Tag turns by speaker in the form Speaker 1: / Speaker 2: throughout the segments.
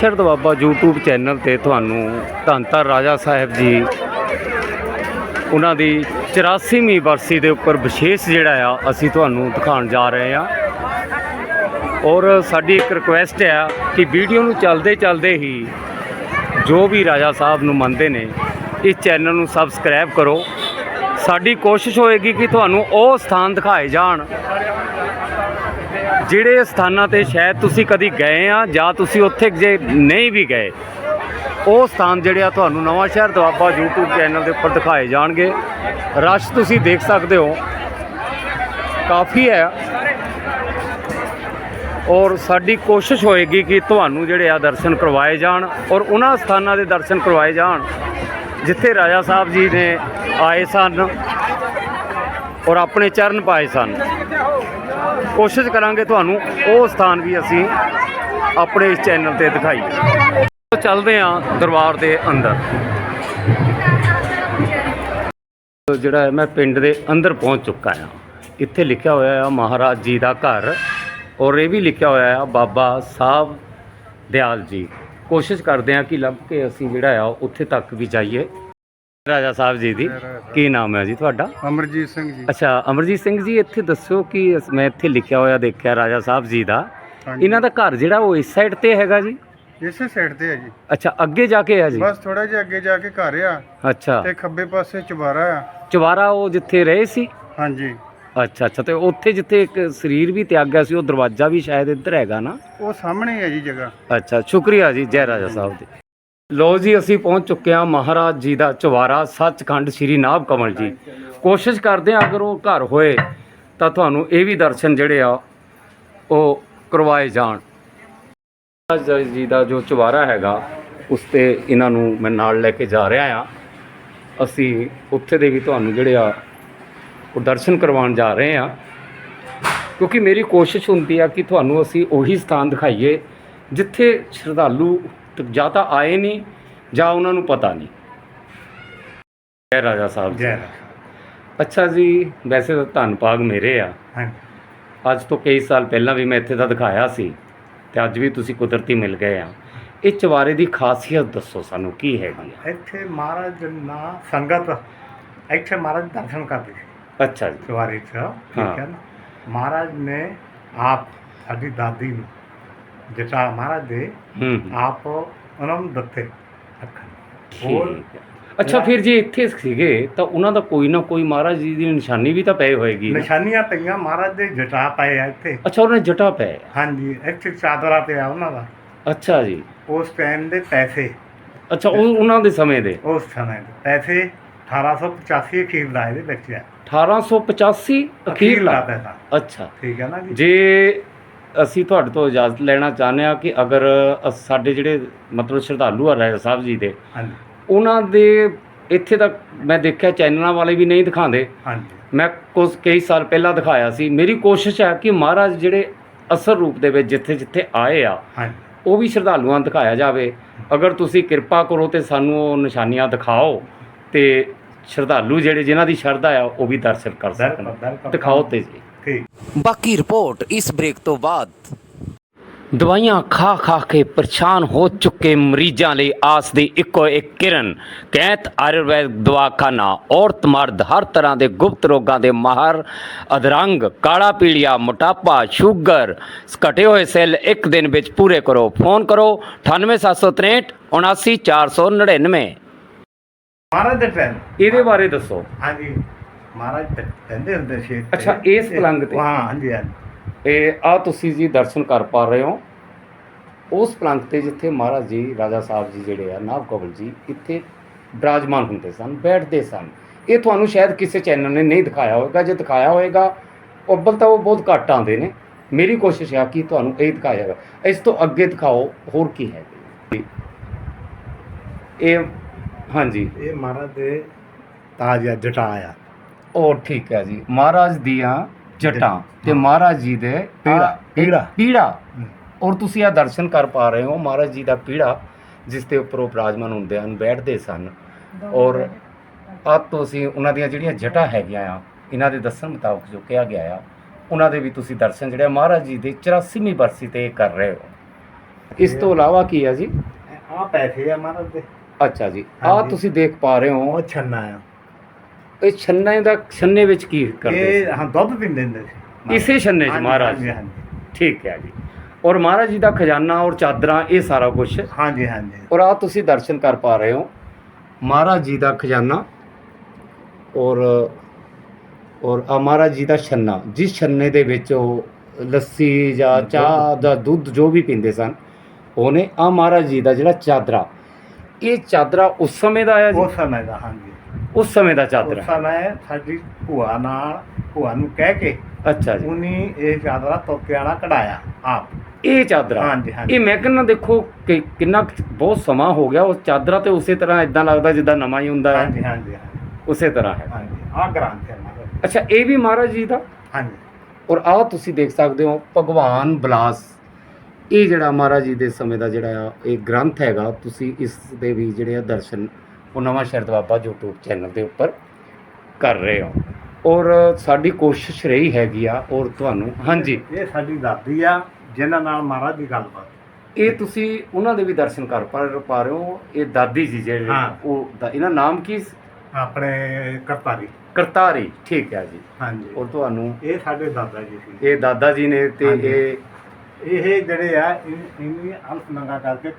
Speaker 1: Nawanshahr Doaba YouTube channel ਤੇ ਤੁਹਾਨੂੰ ਧੰਨ ਧੰਨ ਰਾਜਾ ਸਾਹਿਬ ਜੀ। ਉਹਨਾਂ ਦੀ 84ਵੀਂ ਬਰਸੀ ਦੇ ਉੱਪਰ ਵਿਸ਼ੇਸ਼ ਜਿਹੜਾ ਆ, ਅਸੀਂ ਤੁਹਾਨੂੰ ਦਿਖਾਉਣ ਜਾ ਰਹੇ ਹਾਂ। ਔਰ ਸਾਡੀ ਇੱਕ ਰਿਕੁਐਸਟ ਆ ਕਿ ਵੀਡੀਓ ਨੂੰ ਚੱਲਦੇ ਚੱਲਦੇ ਹੀ ਜੋ ਵੀ ਰਾਜਾ ਸਾਹਿਬ ਨੂੰ ਮੰਨਦੇ ਨੇ, ਇਸ ਚੈਨਲ ਨੂੰ ਸਬਸਕ੍ਰਾਈਬ ਕਰੋ। ਸਾਡੀ ਕੋਸ਼ਿਸ਼ ਹੋਏਗੀ ਕਿ ਤੁਹਾਨੂੰ ਉਹ ਸਥਾਨ ਦਿਖਾਏ ਜਾਣ। ਜਿਹੜੇ ਸਥਾਨਾਂ ਤੇ ਸ਼ਾਇਦ ਤੁਸੀਂ ਕਦੀ ਗਏ ਆ ਜਾਂ ਤੁਸੀਂ ਉੱਥੇ ਜੇ ਨਹੀਂ ਵੀ ਗਏ, ਉਹ ਸਥਾਨ ਜਿਹੜੇ ਆ ਤੁਹਾਨੂੰ ਨਵਾਂ ਸ਼ਹਿਰ ਦੁਆਬਾ YouTube ਚੈਨਲ ਦੇ ਉੱਪਰ ਦਿਖਾਏ ਜਾਣਗੇ। ਰਸ਼ ਤੁਸੀਂ ਦੇਖ ਸਕਦੇ ਹੋ। ਕਾਫੀ ਹੈ। ਔਰ ਸਾਡੀ ਕੋਸ਼ਿਸ਼ ਹੋਏਗੀ ਕਿ ਤੁਹਾਨੂੰ ਜਿਹੜੇ ਆ ਦਰਸ਼ਨ ਕਰਵਾਏ ਜਾਣ ਔਰ ਉਹਨਾਂ ਸਥਾਨਾਂ ਦੇ ਦਰਸ਼ਨ ਕਰਵਾਏ ਜਾਣ, ਜਿੱਥੇ ਰਾਜਾ ਸਾਹਿਬ ਜੀ ਨੇ ਆਏ ਸਨ। ਔਰ ਆਪਣੇ ਚਰਨ ਪਾਏ ਸਨ। ਕੋਸ਼ਿਸ਼ ਕਰਾਂਗੇ ਤੁਹਾਨੂੰ ਉਹ ਸਥਾਨ ਵੀ ਅਸੀਂ ਆਪਣੇ ਇਸ ਚੈਨਲ ਤੇ ਦਿਖਾਈਏ। ਚੱਲਦੇ ਹਾਂ ਦਰਬਾਰ ਦੇ ਅੰਦਰ। ਜਿਹੜਾ ਹੈ, ਮੈਂ ਪਿੰਡ ਦੇ ਅੰਦਰ ਪਹੁੰਚ ਚੁੱਕਾ ਹਾਂ। ਇੱਥੇ ਲਿਖਿਆ ਹੋਇਆ ਹੈ ਮਹਾਰਾਜ ਜੀ ਦਾ ਘਰ। ਔਰ ਇਹ ਵੀ ਲਿਖਿਆ ਹੋਇਆ ਹੈ ਬਾਬਾ ਸਾਹਿਬ ਦਿਆਲ ਜੀ। ਕੋਸ਼ਿਸ਼ ਕਰਦੇ ਹਾਂ ਕਿ ਲੱਭ ਕੇ ਅਸੀਂ ਜਿਹੜਾ ਆ, ਉੱਥੇ ਤੱਕ ਵੀ ਜਾਈਏ। ਰਾਜਾ ਸਾਹਿਬ ਜੀ ਦੀ। ਕੀ ਨਾਮ ਹੈ ਜੀ ਤੁਹਾਡਾ?
Speaker 2: ਅਮਰਜੀਤ ਸਿੰਘ ਜੀ।
Speaker 1: ਅੱਛਾ ਅਮਰਜੀਤ ਸਿੰਘ ਜੀ ਇੱਥੇ ਦੱਸਿਓ ਕਿ ਮੈਂ ਇੱਥੇ ਲਿਖਿਆ ਹੋਇਆ ਦੇਖਿਆ ਰਾਜਾ ਸਾਹਿਬ ਜੀ ਦਾ। ਇਹਨਾਂ ਦਾ ਘਰ ਜਿਹੜਾ ਉਹ ਇਸ ਸਾਈਡ ਤੇ ਹੈਗਾ ਜੀ?
Speaker 2: ਇਸੇ ਸਾਈਡ ਤੇ ਹੈ ਜੀ।
Speaker 1: ਅੱਛਾ ਅੱਗੇ ਜਾ ਕੇ ਹੈ ਜੀ?
Speaker 2: ਬਸ ਥੋੜਾ ਜਿਹਾ ਅੱਗੇ ਜਾ ਕੇ ਘਰ ਆ।
Speaker 1: ਅੱਛਾ।
Speaker 2: ਤੇ ਖੱਬੇ ਪਾਸੇ ਚੁਬਾਰਾ ਆ।
Speaker 1: ਚਵਾਰਾ ਉਹ ਜਿੱਥੇ ਰਹੇ ਸੀ?
Speaker 2: ਹਾਂਜੀ।
Speaker 1: ਅੱਛਾ ਅੱਛਾ ਤੇ ਉੱਥੇ ਜਿੱਥੇ ਇੱਕ ਸਰੀਰ ਵੀ ਤਿਆਗਿਆ ਸੀ ਉਹ ਦਰਵਾਜ਼ਾ ਵੀ ਸ਼ਾਇਦ ਇੱਧਰ ਹੈਗਾ ਨਾ?
Speaker 2: ਉਹ ਸਾਹਮਣੇ ਹੀ ਹੈ ਜੀ ਜਗ੍ਹਾ।
Speaker 1: ਅੱਛਾ ਸ਼ੁਕਰੀਆ ਜੀ ਜੈ ਰਾਜਾ ਸਾਹਿਬ ਜੀ। ਲੋ ਜੀ, ਅਸੀਂ ਪਹੁੰਚ ਚੁੱਕੇ ਹਾਂ ਮਹਾਰਾਜ ਜੀ ਦਾ ਚਵਾਰਾ ਸੱਚਖੰਡ ਸ੍ਰੀ ਨਾਭ ਕਮਲ ਜੀ। ਕੋਸ਼ਿਸ਼ ਕਰਦੇ ਹਾਂ ਅਗਰ ਉਹ ਘਰ ਹੋਏ ਤਾਂ ਤੁਹਾਨੂੰ ਇਹ ਵੀ ਦਰਸ਼ਨ ਜਿਹੜੇ ਆ, ਉਹ ਕਰਵਾਏ ਜਾਣ। ਮਹਾਰਾਜ ਜੀ ਦਾ ਜੋ ਚਵਾਰਾ ਹੈਗਾ, ਉਸ ਤੇ ਇਹਨਾਂ ਨੂੰ ਮੈਂ ਨਾਲ ਲੈ ਕੇ ਜਾ ਰਿਹਾ ਆ ਅਸੀਂ ਉੱਥੇ ਦੇ ਵੀ ਤੁਹਾਨੂੰ ਜਿਹੜੇ ਆ, ਉਹ ਦਰਸ਼ਨ ਕਰਵਾਉਣ ਜਾ ਰਹੇ ਆ ਕਿਉਂਕਿ ਮੇਰੀ ਕੋਸ਼ਿਸ਼ ਹੁੰਦੀ ਆ ਕਿ ਤੁਹਾਨੂੰ ਅਸੀਂ ਉਹੀ ਸਥਾਨ ਦਿਖਾਈਏ, ਜਿੱਥੇ ਸ਼ਰਧਾਲੂ ਜਾਂ ਤਾਂ ਆਏ ਨਹੀਂ ਜਾਂ ਉਹਨਾਂ ਨੂੰ ਪਤਾ ਨਹੀਂ। ਜੈ ਰਾਜਾ ਸਾਹਿਬ ਜੀ। ਅੱਛਾ ਜੀ ਵੈਸੇ ਤਾਂ ਧੰਨ ਭਾਗ ਮੇਰੇ ਆ।
Speaker 2: ਹਾਂਜੀ।
Speaker 1: ਅੱਜ ਤੋਂ ਕਈ ਸਾਲ ਪਹਿਲਾਂ ਵੀ ਮੈਂ ਇੱਥੇ ਦਾ ਦਿਖਾਇਆ ਸੀ ਤੇ ਅੱਜ ਵੀ ਤੁਸੀਂ ਕੁਦਰਤੀ ਮਿਲ ਗਏ ਆ। ਇਹ ਚਵਾਰੇ ਦੀ ਖਾਸੀਅਤ ਦੱਸੋ ਸਾਨੂੰ ਕੀ ਹੈਗੀ ਆ?
Speaker 3: ਇੱਥੇ ਮਹਾਰਾਜ ਨਾ ਸੰਗਤ ਇੱਥੇ ਮਹਾਰਾਜ ਦਰਸ਼ਨ ਕਰਦੇ ਸੀ।
Speaker 1: ਅੱਛਾ ਜੀ।
Speaker 3: ਸਵਾਰੀ ਚ। ਠੀਕ ਹੈ ਨਾ? ਮਹਾਰਾਜ ਨੇ ਆਪ ਸਾਡੀ ਦਾਦੀ ਨੂੰ ਜਟਾ ਮਹਾਰਾਜ ਦੇ ਆਪ ਨੂੰ ਦਿੱਤੇ ਹੋਰ।
Speaker 1: ਅੱਛਾ ਫਿਰ ਜੇ ਇੱਥੇ ਸੀਗੇ ਤਾਂ ਉਹਨਾਂ ਦਾ ਕੋਈ ਨਾ ਕੋਈ ਮਹਾਰਾਜ ਜੀ ਦੀ ਨਿਸ਼ਾਨੀ ਵੀ ਤਾਂ ਪਈ ਹੋਏਗੀ?
Speaker 3: ਨਿਸ਼ਾਨੀਆਂ ਪਈਆਂ ਮਹਾਰਾਜ ਦੇ ਜਟਾ ਪਏ ਆ ਇੱਥੇ
Speaker 1: ਅੱਛਾ ਉਹਨਾਂ ਜਟਾ ਪਏ
Speaker 3: ਹਾਂਜੀ ਇੱਥੇ ਚਾਦਰਾ ਪਿਆ ਉਹਨਾਂ ਦਾ
Speaker 1: ਅੱਛਾ ਜੀ
Speaker 3: ਉਸ ਟਾਈਮ ਦੇ ਪੈਸੇ
Speaker 1: ਅੱਛਾ ਉਹ ਉਹਨਾਂ ਦੇ ਸਮੇਂ ਦੇ
Speaker 3: ਉਸ ਸਮੇਂ ਦੇ ਪੈਸੇ 1885 ਅਖੀਰ ਦਾ ਇਹਦੇ ਵਿੱਚ ਹੈ
Speaker 1: 1885 ਅਖੀਰਲਾ
Speaker 3: ਪੈਸਾ
Speaker 1: ਅੱਛਾ
Speaker 3: ਠੀਕ ਹੈ ਨਾ ਜੀ
Speaker 1: ਜੇ ਅਸੀਂ ਤੁਹਾਡੇ ਤੋਂ ਇਜਾਜ਼ਤ ਲੈਣਾ ਚਾਹੁੰਦੇ ਆ ਕਿ ਅਗਰ ਸਾਡੇ ਜਿਹੜੇ ਮਤਲਬ ਸ਼ਰਧਾਲੂ ਆ ਰਾਜਾ ਸਾਹਿਬ ਜੀ ਦੇ
Speaker 3: ਹਾਂਜੀ।
Speaker 1: ਉਹਨਾਂ ਦੇ ਇੱਥੇ ਤੱਕ ਮੈਂ ਦੇਖਿਆ ਚੈਨਲਾਂ ਵਾਲੇ ਵੀ ਨਹੀਂ ਦਿਖਾਉਂਦੇ।
Speaker 3: ਹਾਂਜੀ।
Speaker 1: ਮੈਂ ਕੁਝ ਕਈ ਸਾਲ ਪਹਿਲਾਂ ਦਿਖਾਇਆ ਸੀ। ਮੇਰੀ ਕੋਸ਼ਿਸ਼ ਹੈ ਕਿ ਮਹਾਰਾਜ ਜਿਹੜੇ ਅਸਲ ਰੂਪ ਦੇ ਵਿੱਚ ਜਿੱਥੇ ਜਿੱਥੇ ਆਏ ਆ
Speaker 3: ਹਾਂਜੀ।
Speaker 1: ਉਹ ਵੀ ਸ਼ਰਧਾਲੂਆਂ ਨੂੰ ਦਿਖਾਇਆ ਜਾਵੇ। ਅਗਰ ਤੁਸੀਂ ਕਿਰਪਾ ਕਰੋ ਤੇ ਸਾਨੂੰ ਉਹ ਨਿਸ਼ਾਨੀਆਂ ਦਿਖਾਓ ਤੇ ਸ਼ਰਧਾਲੂ ਜਿਹੜੇ ਜਿਨ੍ਹਾਂ ਦੀ ਸ਼ਰਧਾ ਆ ਉਹ ਵੀ ਦਰਸ਼ਨ ਕਰ ਸਕਣ। ਦਿਖਾਓ ਤੇ ਜੀ।
Speaker 3: ਠੀਕ
Speaker 4: ਬਾਕੀ ਰਿਪੋਰਟ ਇਸ ਬ੍ਰੇਕ ਤੋਂ ਬਾਅਦ।
Speaker 1: ਦਵਾਈਆਂ ਖਾ ਖਾ ਕੇ ਪਰੇਸ਼ਾਨ ਹੋ ਚੁੱਕੇ ਮਰੀਜ਼ਾਂ ਲਈ ਆਸ ਦੀ ਇੱਕੋ ਇੱਕ ਕਿਰਨ। ਕੈਂਤ ਆਯੁਰਵੈਦ ਦਵਾਖਾਨਾ ਔਰਤ ਮਰਦ ਹਰ ਤਰ੍ਹਾਂ ਦੇ ਗੁਪਤ ਰੋਗਾਂ ਦੇ ਮਾਹਰ। ਅਧਰੰਗ ਕਾਲਾ ਪੀਲੀਆ ਮੋਟਾਪਾ ਸ਼ੂਗਰ ਘਟੇ ਹੋਏ ਸੈੱਲ ਇੱਕ ਦਿਨ ਵਿੱਚ ਪੂਰੇ ਕਰੋ। ਫੋਨ ਕਰੋ 98763 79499
Speaker 3: ਮਹਾਰਾਜ ਦੇ ਟਾਈਮ
Speaker 1: ਇਹਦੇ ਬਾਰੇ ਦੱਸੋ।
Speaker 3: ਹਾਂਜੀ। ਮਹਾਰਾਜ ਕਹਿੰਦੇ ਹੁੰਦੇ ਸੀ ਇੱਥੇ।
Speaker 1: ਅੱਛਾ, ਇਸ ਪਲੰਗ ਤੇ?
Speaker 3: ਹਾਂ ਹਾਂਜੀ ਹਾਂਜੀ।
Speaker 1: ਇਹ ਆ ਤੁਸੀਂ ਜੀ ਦਰਸ਼ਨ ਕਰ ਪਾ ਰਹੇ ਹੋ। ਉਸ ਪਲੰਗ ਤੇ ਜਿੱਥੇ ਮਹਾਰਾਜ ਜੀ ਰਾਜਾ ਸਾਹਿਬ ਜੀ ਜਿਹੜੇ ਆ ਨਾਭ ਕਬਲ ਜੀ ਇੱਥੇ ਬਿਰਾਜਮਾਨ ਹੁੰਦੇ ਸਨ ਬੈਠਦੇ ਸਨ। ਇਹ ਤੁਹਾਨੂੰ ਸ਼ਾਇਦ ਕਿਸੇ ਚੈਨਲ ਨੇ ਨਹੀਂ ਦਿਖਾਇਆ ਹੋਵੇਗਾ। ਜੇ ਦਿਖਾਇਆ ਹੋਵੇਗਾ ਅੱਬਲ ਤਾਂ ਉਹ ਬਹੁਤ ਘੱਟ ਆਉਂਦੇ ਨੇ। ਮੇਰੀ ਕੋਸ਼ਿਸ਼ ਹੈ ਕਿ ਤੁਹਾਨੂੰ ਇਹ ਦਿਖਾਇਆ ਜਾਵੇ। ਇਸ ਤੋਂ ਅੱਗੇ ਦਿਖਾਓ ਹੋਰ ਕੀ ਹੈ? ਇਹ ਹਾਂਜੀ।
Speaker 3: ਇਹ ਮਹਾਰਾਜ ਦੇ ਤਾਜ ਆ ਜਟਾ ਆ
Speaker 1: ਉਹ ਠੀਕ ਹੈ ਜੀ। ਮਹਾਰਾਜ ਦੀਆਂ ਜਟਾਂ ਤੇ ਮਹਾਰਾਜ ਜੀ ਦੇ
Speaker 3: ਪੀੜਾ,
Speaker 1: ਇਹ
Speaker 3: ਪੀੜਾ।
Speaker 1: ਪੀੜਾ। ਔਰ ਤੁਸੀਂ ਆ ਦਰਸ਼ਨ ਕਰ ਪਾ ਰਹੇ ਹੋ। ਮਹਾਰਾਜ ਜੀ ਦਾ ਪੀੜਾ ਜਿਸ ਦੇ ਉੱਪਰ ਉਹ ਬਿਰਾਜਮਾਨ ਹੁੰਦੇ ਹਨ ਬੈਠਦੇ ਸਨ। ਔਰ ਆ ਤੁਸੀਂ ਉਹਨਾਂ ਦੀਆਂ ਜਿਹੜੀਆਂ ਜਟਾਂ ਹੈਗੀਆਂ ਆ ਇਹਨਾਂ ਦੇ ਦੱਸਣ ਮੁਤਾਬਕ ਜੋ ਕਿਹਾ ਗਿਆ ਆ ਉਹਨਾਂ ਦੇ ਵੀ ਤੁਸੀਂ ਦਰਸ਼ਨ ਜਿਹੜੇ ਆ ਮਹਾਰਾਜ ਜੀ ਦੇ 84ਵੀਂ ਬਰਸੀ ਤੇ ਕਰ ਰਹੇ ਹੋ। ਇਸ ਤੋਂ ਇਲਾਵਾ ਕੀ ਹੈ ਜੀ?
Speaker 3: ਆ ਪੈਸੇ ਆ ਮਹਾਰਾਜ ਦੇ।
Speaker 1: ਅੱਛਾ ਜੀ। ਆ। ਤੁਸੀਂ ਦੇਖ ਪਾ ਰਹੇ ਹੋ।
Speaker 3: ਛੰਨਾ ਆ।
Speaker 1: ਇਹ ਛੰਨੇ ਦਾ ਛੰਨੇ ਵਿੱਚ ਕੀ ਕਰਦੇ
Speaker 3: ਇਹ ਹਾਂ ਦੁੱਧ ਪੀਂਦੇ ਹੁੰਦੇ ਸੀ।
Speaker 1: ਇਸੇ ਛੰਨੇ 'ਚ ਮਹਾਰਾਜ।
Speaker 3: ਹਾਂਜੀ
Speaker 1: ਠੀਕ ਹੈ ਜੀ। ਔਰ ਮਹਾਰਾਜ ਜੀ ਦਾ ਖਜ਼ਾਨਾ ਔਰ ਚਾਦਰਾਂ ਇਹ ਸਾਰਾ ਕੁਝ
Speaker 3: ਹਾਂਜੀ ਹਾਂਜੀ।
Speaker 1: ਔਰ ਆ ਤੁਸੀਂ ਦਰਸ਼ਨ ਕਰ ਪਾ ਰਹੇ ਹੋ। ਮਹਾਰਾਜ ਜੀ ਦਾ ਖਜ਼ਾਨਾ ਔਰ ਔਰ ਆ ਮਹਾਰਾਜ ਜੀ ਦਾ ਛੰਨਾ। ਜਿਸ ਛੰਨੇ ਦੇ ਵਿੱਚ ਉਹ ਲੱਸੀ ਜਾਂ ਚਾਹ ਦਾ ਦੁੱਧ ਜੋ ਵੀ ਪੀਂਦੇ ਸਨ ਉਹਨੇ ਆ ਮਹਾਰਾਜ ਜੀ ਦਾ ਜਿਹੜਾ ਚਾਦਰਾ ਇਹ ਚਾਦਰਾ ਉਸ ਸਮੇਂ ਦਾ ਆਇਆ ਜੀ?
Speaker 3: ਉਸ ਸਮੇਂ ਦਾ ਹਾਂਜੀ।
Speaker 1: ਉਸ ਸਮੇਂ ਦਾ
Speaker 3: ਉਸ
Speaker 1: ਚਾਦਰਾ
Speaker 3: ਸਮੇਂ ਸਾਡੀ ਭੂਆ ਨਾਲ ਭੂਆ ਨੂੰ ਕਹਿ ਕੇ
Speaker 1: ਅੱਛਾ ਜੀ।
Speaker 3: ਉਨੀ ਇਹ ਚਾਦਰਾ ਤੋਕੇ ਵਾਲਾ ਕਢਾਇਆ ਆਪ।
Speaker 1: ਇਹ ਚਾਦਰਾ?
Speaker 3: ਹਾਂਜੀ, ਹਾਂਜੀ।
Speaker 1: ਇਹ ਮੈਂ ਕਹਿੰਦਾ ਦੇਖੋ ਕਿ ਕਿੰਨਾ ਬਹੁਤ ਸਮਾਂ ਹੋ ਗਿਆ ਉਹ ਚਾਦਰਾ ਤੇ ਉਸੇ ਤਰ੍ਹਾਂ ਇਦਾਂ ਲੱਗਦਾ ਜਿੱਦਾਂ ਨਵਾਂ ਹੀ ਹੁੰਦਾ ਹੈ।
Speaker 3: ਹਾਂਜੀ ਹਾਂਜੀ
Speaker 1: ਉਸੇ ਤਰ੍ਹਾਂ ਹੈ।
Speaker 3: ਹਾਂਜੀ ਆ ਗ੍ਰੰਥ ਹੈ
Speaker 1: ਅੱਛਾ ਇਹ ਵੀ ਮਹਾਰਾਜ ਜੀ ਦਾ?
Speaker 3: ਹਾਂਜੀ।
Speaker 1: ਔਰ ਆਹ ਤੁਸੀਂ ਦੇਖ ਸਕਦੇ ਹੋ ਭਗਵਾਨ ਬਲਾਸ। ਇਹ ਜਿਹੜਾ ਮਹਾਰਾਜ ਜੀ ਦੇ ਸਮੇਂ ਦਾ ਜਿਹੜਾ ਇਹ ਗ੍ਰੰਥ ਹੈਗਾ ਤੁਸੀਂ ਇਸ ਦੇ ਵੀ ਜਿਹੜੇ ਆ ਦਰਸ਼ਨ ਉਹ ਨਵਾਂ ਸ਼ਰਦ ਬਾਬਾ YouTube ਚੈਨਲ ਦੇ ਉੱਪਰ ਕਰ ਰਹੇ ਹੋ। ਔਰ ਸਾਡੀ ਕੋਸ਼ਿਸ਼ ਰਹੀ ਹੈਗੀ ਆ ਔਰ ਤੁਹਾਨੂੰ ਹਾਂਜੀ।
Speaker 3: ਇਹ ਸਾਡੀ ਦਾਦੀ ਆ ਜਿਨ੍ਹਾਂ ਨਾਲ ਮਹਾਰਾਜ ਦੀ ਗੱਲਬਾਤ।
Speaker 1: ਇਹ ਤੁਸੀਂ ਉਹਨਾਂ ਦੇ ਵੀ ਦਰਸ਼ਨ ਕਰ ਪਾ ਰਹੇ ਹੋ ਇਹ ਦਾਦੀ ਜੀ ਜਿਹੜੇ। ਉਹ ਦਾ- ਇਹਨਾਂ ਨਾਮ ਕੀ?
Speaker 3: ਆਪਣੇ ਕਰਤਾਰੀ।
Speaker 1: ਕਰਤਾਰੀ ਠੀਕ ਹੈ ਜੀ।
Speaker 3: ਹਾਂਜੀ।
Speaker 1: ਔਰ ਤੁਹਾਨੂੰ?
Speaker 3: ਇਹ ਸਾਡੇ ਦਾਦਾ ਜੀ ਸੀ।
Speaker 1: ਇਹ ਦਾਦਾ ਜੀ ਨੇ ਤੇ। ਇਹ
Speaker 3: ਇਹ ਜਿਹੜੇ ਆ ਇਹ ਅਲਫ ਨੰਗਾ ਕਰਕੇ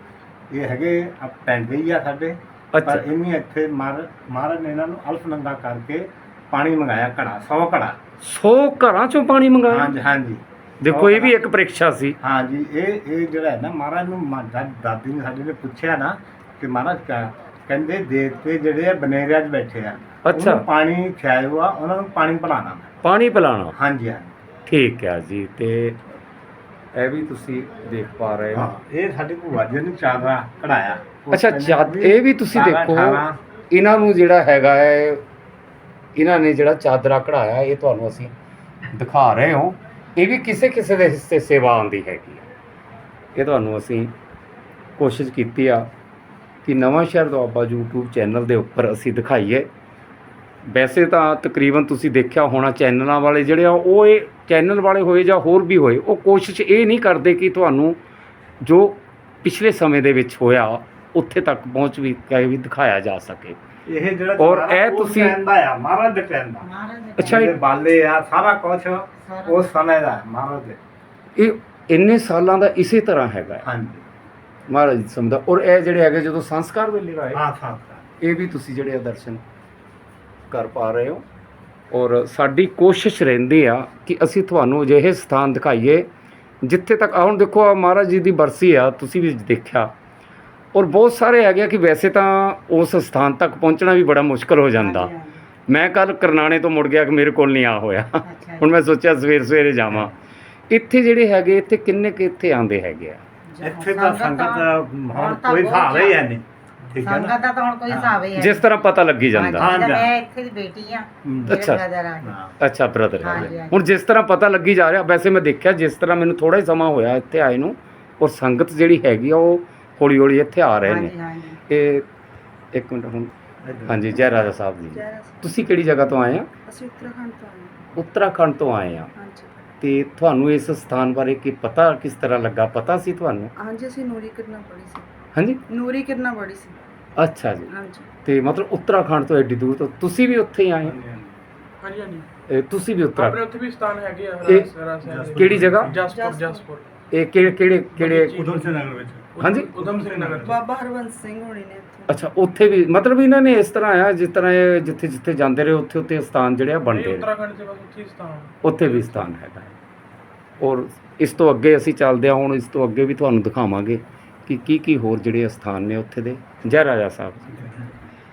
Speaker 3: ਇਹ ਹੈਗੇ ਆ ਪਿੰਡ ਹੀ ਆ ਸਾਡੇ।
Speaker 1: ਅੱਛਾ।
Speaker 3: ਪਰ ਇਹਨੀ ਇੱਥੇ ਮਹਾਰਾਜ ਮਹਾਰਾਜ ਨੇ ਇਹਨਾਂ ਨੂੰ ਅਲਫ ਨੰਗਾ ਕਰਕੇ ਪਾਣੀ ਮੰਗਾਇਆ ਘੜਾ 100 ਘੜਾ।
Speaker 1: 100 ਘਰਾਂ ਚੋਂ ਪਾਣੀ ਮੰਗਾਇਆ?
Speaker 3: ਹਾਂਜੀ ਹਾਂਜੀ।
Speaker 1: ਦੇਖੋ ਇਹ ਵੀ ਇੱਕ ਪ੍ਰੀਖਿਆ ਸੀ।
Speaker 3: ਹਾਂਜੀ ਇਹ ਇਹ ਜਿਹੜਾ ਹੈ ਨਾ ਮਹਾਰਾਜ ਨੂੰ ਦਾਦੀ ਨੇ ਸਾਡੇ ਨੇ ਪੁੱਛਿਆ ਨਾ ਕਿ ਮਹਾਰਾਜ ਕਾ ਕਹਿੰਦੇ ਦੇਵਤੇ ਜਿਹੜੇ ਆ ਬਨੇਰਿਆਂ 'ਚ ਬੈਠੇ ਆ
Speaker 1: ਅੱਛਾ।
Speaker 3: ਪਾਣੀ ਖਿਆਇਓ ਆ ਉਹਨਾਂ ਨੂੰ ਪਾਣੀ ਪਿਲਾਣਾ
Speaker 1: ਪਾਣੀ ਪਿਲਾਣਾ
Speaker 3: ਹਾਂਜੀ ਹਾਂਜੀ।
Speaker 1: ਠੀਕ ਹੈ ਜੀ ਤੇ ਇਹ ਵੀ ਤੁਸੀਂ ਦੇਖ ਪਾ ਰਹੇ ਹੋ।
Speaker 3: ਹਾਂ ਇਹ ਸਾਡੀ ਭੂਆ ਜੀ ਨੇ ਚਾਦਰਾ ਕਢਾਇਆ। ਉਸ
Speaker 1: ਅੱਛਾ
Speaker 3: time
Speaker 1: ਜਦ
Speaker 3: ਵੀ
Speaker 1: ਇਹ ਵੀ ਤੁਸੀਂ
Speaker 3: ਸਤਾਰਾਂ,
Speaker 1: ਦੇਖੋ
Speaker 3: ਅਠਾਰਾਂ,
Speaker 1: ਇਹਨਾਂ ਨੂੰ ਜਿਹੜਾ ਹੈਗਾ ਹੈ ਇਹਨਾਂ ਨੇ ਜਿਹੜਾ ਚਾਦਰਾ ਕਢਾਇਆ ਇਹ ਤੁਹਾਨੂੰ ਅਸੀਂ ਦਿਖਾ ਰਹੇ ਹਾਂ। ਇਹ ਵੀ ਕਿਸੇ ਕਿਸੇ ਦੇ ਹਿੱਸੇ ਸੇਵਾ ਆਉਂਦੀ ਹੈਗੀ ਹੈ। ਇਹ ਤੁਹਾਨੂੰ ਅਸੀਂ ਕੋਸ਼ਿਸ਼ ਕੀਤੀ ਆ ਕਿ ਨਵਾਂ ਸ਼ਹਿਰ ਦੁਆਬਾ YouTube ਚੈਨਲ ਦੇ ਉੱਪਰ ਅਸੀਂ ਦਿਖਾਈਏ। ਵੈਸੇ ਤਾਂ ਤਕਰੀਬਨ ਤੁਸੀਂ ਦੇਖਿਆ ਹੋਣਾ ਚੈਨਲਾਂ ਵਾਲੇ ਜਿਹੜੇ ਆ ਉਹ ਇਹ ਚੈਨਲ ਵਾਲੇ ਹੋਏ ਜਾਂ ਹੋਰ ਵੀ ਹੋਏ ਉਹ ਕੋਸ਼ਿਸ਼ ਇਹ ਨਹੀਂ ਕਰਦੇ ਕਿ ਤੁਹਾਨੂੰ ਜੋ ਪਿਛਲੇ ਸਮੇਂ ਦੇ ਵਿੱਚ ਹੋਇਆ ਉੱਥੇ ਤੱਕ ਪਹੁੰਚ ਵੀ ਕੇ ਵੀ ਦਿਖਾਇਆ ਜਾ ਸਕੇ।
Speaker 3: ਇਹ ਜਿਹੜਾ
Speaker 1: ਔਰ ਇਹ ਤੁਸੀਂ-
Speaker 3: time ਦਾ ਆ ਮਹਾਰਾਜ ਦੇ ਟਾਈਮ ਦਾ।
Speaker 1: ਅੱਛਾ ਇਹ-
Speaker 3: ਬਾਲੇ ਆ ਸਾਰਾ ਕੁਝ ਉਸ ਸਮੇਂ ਦਾ ਮਹਾਰਾਜ ਦੇ।
Speaker 1: ਇਹ ਇੰਨੇ ਸਾਲਾਂ ਦਾ ਇਸੇ ਤਰ੍ਹਾਂ ਹੈਗਾ
Speaker 3: ਹਾਂਜੀ।
Speaker 1: ਮਹਾਰਾਜ ਜੀ ਸਮਝਦਾ ਔਰ ਇਹ ਜਿਹੜੇ ਹੈਗੇ ਜਦੋਂ ਸੰਸਕਾਰ ਵੇਲੇ ਦਾ ਹੈ
Speaker 3: ਹਾਂ ਸਾਥ
Speaker 1: ਇਹ ਵੀ ਤੁਸੀਂ ਜਿਹੜੇ ਆ ਦਰਸ਼ਨ ਕਰ ਪਾ ਰਹੇ ਹੋ? ਔਰ ਸਾਡੀ ਕੋਸ਼ਿਸ਼ ਰਹਿੰਦੀ ਆ ਕਿ ਅਸੀਂ ਤੁਹਾਨੂੰ ਅਜਿਹੇ ਸਥਾਨ ਦਿਖਾਈਏ ਜਿੱਥੇ ਤੱਕ ਹੁਣ ਦੇਖੋ ਆ ਮਹਾਰਾਜ ਜੀ ਦੀ ਬਰਸੀ ਆ ਤੁਸੀਂ ਵੀ ਦੇਖਿਆ। ਔਰ ਬਹੁਤ ਸਾਰੇ ਹੈਗੇ ਆ ਕਿ ਵੈਸੇ ਤਾਂ ਉਸ ਸਥਾਨ ਤੱਕ ਪਹੁੰਚਣਾ ਵੀ ਬੜਾ ਮੁਸ਼ਕਲ ਹੋ ਜਾਂਦਾ। ਮੈਂ ਕੱਲ ਕਰਨਾਣੇ ਤੋਂ ਮੁੜ ਗਿਆ ਕਿ ਮੇਰੇ ਕੋਲ ਨਹੀਂ ਆ ਹੋਇਆ। ਹੁਣ ਮੈਂ ਸੋਚਿਆ ਸਵੇਰ ਸਵੇਰੇ ਜਾਵਾਂ। ਇੱਥੇ ਜਿਹੜੇ ਹੈਗੇ ਇੱਥੇ ਕਿੰਨੇ ਕਿ ਇੱਥੇ ਆਂਦੇ ਹੈਗੇ ਆ?
Speaker 3: ਇੱਥੇ ਤਾਂ ਸੰਗਤ ਹੁਣ ਕੋਈ ਹਿਸਾਬ ਹੀ ਹੈ ਨਹੀਂ। ਠੀਕ ਹੈ ਨਾ?
Speaker 5: ਸੰਗਤ ਦਾ ਤਾਂ ਹੁਣ ਕੋਈ ਹਿਸਾਬ ਹੀ ਹੈ
Speaker 1: ਜਿਸ ਤਰ੍ਹਾਂ ਪਤਾ ਲੱਗੀ ਜਾਂਦਾ।
Speaker 5: ਮੈਂ ਇੱਥੇ ਦੀ ਬੇਟੀ ਆ।
Speaker 1: ਅੱਛਾ।
Speaker 5: ਆ।
Speaker 3: ਹਾਂ।
Speaker 1: ਅੱਛਾ ਬ੍ਰਦਰ
Speaker 5: ਹਾਂਜੀ, ਹਾਂਜੀ।
Speaker 1: ਹੁਣ ਜਿਸ ਤਰ੍ਹਾਂ ਪਤਾ ਲੱਗੀ ਜਾ ਰਿਹਾ ਵੈਸੇ ਮੈਂ ਦੇਖਿਆ ਜਿਸ ਤਰ੍ਹਾਂ ਮੈਨੂੰ ਥੋੜਾ ਹੀ ਸਮਾਂ ਹੋਇਆ ਇੱਥੇ ਆਏ ਨੂੰ ਔਰ ਸੰਗਤ ਜਿਹੜੀ ਹੈਗੀ ਆ ਉਹ ਹੌਲੀ ਹੌਲੀ ਇੱਥੇ ਆ ਰਹੇ ਨੇ।
Speaker 5: ਹਾਂਜੀ ਹਾਂਜੀ।
Speaker 1: ਇਹ ਇੱਕ ਮਿੰਟ ਹੁਣ। ਹਾਂਜੀ ਜੈ ਰਾਜਾ ਸਾਹਿਬ ਜੀ। ਤੁਸੀਂ ਕਿਹੜੀ ਜਗ੍ਹਾ ਤੋਂ ਆਏ ਆ?
Speaker 6: ਅਸੀਂ ਉੱਤਰਾਖੰਡ ਤੋਂ ਆਏ ਹਾਂ।
Speaker 1: ਉੱਤਰਾਖੰਡ ਤੋਂ ਆਏ ਆ।
Speaker 6: ਹਾਂਜੀ।
Speaker 1: ਤੇ ਤੁਹਾਨੂੰ ਇਸ ਸਥਾਨ ਬਾਰੇ ਕੀ ਪਤਾ ਕਿਸ ਤਰ੍ਹਾਂ ਲੱਗਾ? ਪਤਾ ਸੀ ਤੁਹਾਨੂੰ?
Speaker 6: ਹਾਂਜੀ ਅਸੀਂ ਨੂਰੀ ਕਿਰਨਾ ਪੜੀ ਸੀ।
Speaker 1: ਹਾਂਜੀ?
Speaker 6: ਨੂਰੀ ਕਿਰਨਾ ਪੜੀ ਸੀ।
Speaker 1: ਅੱਛਾ ਜੀ।
Speaker 6: ਹਾਂਜੀ।
Speaker 1: ਤੇ ਮਤਲਬ ਉੱਤਰਾਖੰਡ ਤੋਂ ਐਡੀ ਦੂਰ ਤੋਂ ਤੁਸੀਂ ਵੀ ਉੱਥੇ ਹੀ ਆਏ ਹੋ?
Speaker 7: ਹਾਂਜੀ ਹਾਂਜੀ।
Speaker 1: ਇਹ ਤੁਸੀਂ ਵੀ
Speaker 7: ਆਪਣੇ
Speaker 1: ਉੱਤਰਾਖੰਡ
Speaker 7: ਉੱਥੇ ਵੀ ਸਥਾਨ ਹੈਗੇ ਆ
Speaker 1: ਇਹ
Speaker 7: ਰਾਸ ਰਾਸ ਹੈ।
Speaker 1: ਕਿਹੜੀ ਜਗ੍ਹਾ?
Speaker 7: ਜਸਪੁਰ
Speaker 6: ਜਸਪੁਰ।
Speaker 7: ਜਸਪੁਰ।
Speaker 1: ਇਹ ਕਿਹੜੇ ਕਿਹੜੇ ਕਿਹੜੇ
Speaker 3: ਉਧਮ ਸਿੰਘ ਨਗਰ ਵਿੱਚ।
Speaker 1: ਹਾਂਜੀ?
Speaker 7: ਉਦਮ ਸਿੰਘ ਨਗਰ ਚ।
Speaker 6: ਬਾਬਾ ਹਰਵੰਸ ਸਿੰਘ ਹੋਣੀ ਨੇ ਇੱਥੇ।
Speaker 1: ਅੱਛਾ ਉੱਥੇ ਵੀ ਮਤਲਬ ਇਹਨਾਂ ਨੇ ਇਸ ਤਰ੍ਹਾਂ ਆ ਜਿਸ ਤਰ੍ਹਾਂ ਇਹ ਜਿੱਥੇ ਜਿੱਥੇ ਜਾਂਦੇ ਰਹੇ ਉੱਥੇ ਉੱਥੇ ਸਥਾਨ ਜਿਹੜੇ ਆ ਬਣਦੇ ਨੇ
Speaker 7: ਉੱਤਰਾਖੰਡ ਚ ਬਸ ਉੱਥੇ ਹੀ ਸਥਾਨ।
Speaker 1: ਉੱਥੇ ਵੀ ਸਥਾਨ ਹੈਗਾ। ਹੈ। ਔਰ ਇਸ ਤੋਂ ਅੱਗੇ ਅਸੀਂ ਚੱਲਦੇ ਹਾਂ ਹੁਣ ਇਸ ਤੋਂ ਅੱਗੇ ਵੀ ਤੁਹਾਨੂੰ ਦਿਖਾਵਾਂਗੇ। ਕਿ ਕੀ ਕੀ ਹੋਰ ਜਿਹੜੇ ਸਥਾਨ ਨੇ ਉੱਥੇ ਦੇ? ਜੈ ਰਾਜਾ ਸਾਹਿਬ। ਜੀ